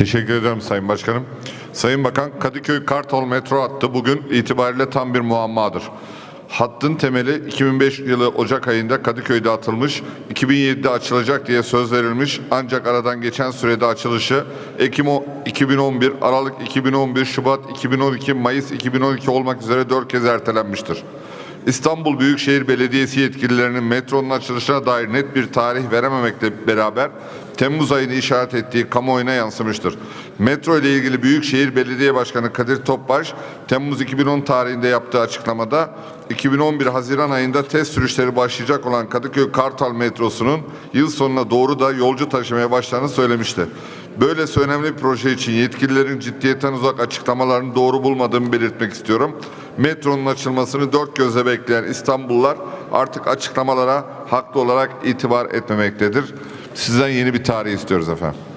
Teşekkür ederim Sayın Başkanım. Sayın Bakan, Kadıköy Kartal metro hattı bugün itibariyle tam bir muammadır. Hattın temeli 2005 yılı Ocak ayında Kadıköy'de atılmış, 2007'de açılacak diye söz verilmiş ancak aradan geçen sürede açılışı Ekim o- 2011, Aralık 2011, Şubat 2012, Mayıs 2012 olmak üzere dört kez ertelenmiştir. İstanbul Büyükşehir Belediyesi yetkililerinin metronun açılışına dair net bir tarih verememekle beraber Temmuz ayını işaret ettiği kamuoyuna yansımıştır. Metro ile ilgili Büyükşehir Belediye Başkanı Kadir Topbaş, Temmuz 2010 tarihinde yaptığı açıklamada 2011 Haziran ayında test sürüşleri başlayacak olan Kadıköy Kartal metrosunun yıl sonuna doğru da yolcu taşımaya başladığını söylemişti. Böylesi önemli bir proje için yetkililerin ciddiyetten uzak açıklamalarını doğru bulmadığımı belirtmek istiyorum. Metronun açılmasını dört gözle bekleyen İstanbullular artık açıklamalara haklı olarak itibar etmemektedir. Sizden yeni bir tarih istiyoruz efendim.